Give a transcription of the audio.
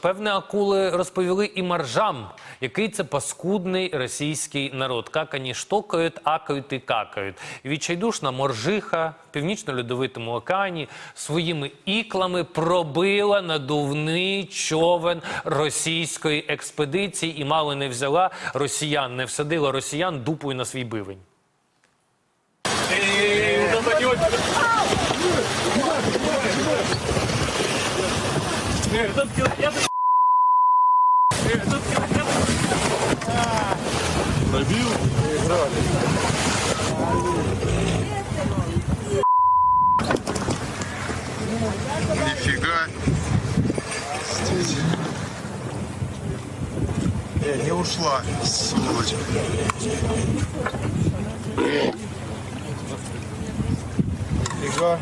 Певне, акули розповіли і маржам, який це паскудний російський народ. Какані штокають, акають і какають. Відчайдушна моржиха в північно-льодовитому океані своїми іклами пробила надувний човен російської експедиції і мало не взяла росіян, не всадила росіян дупою на свій бивень. Нифига. Э, не ушла, сволочь. Нифига.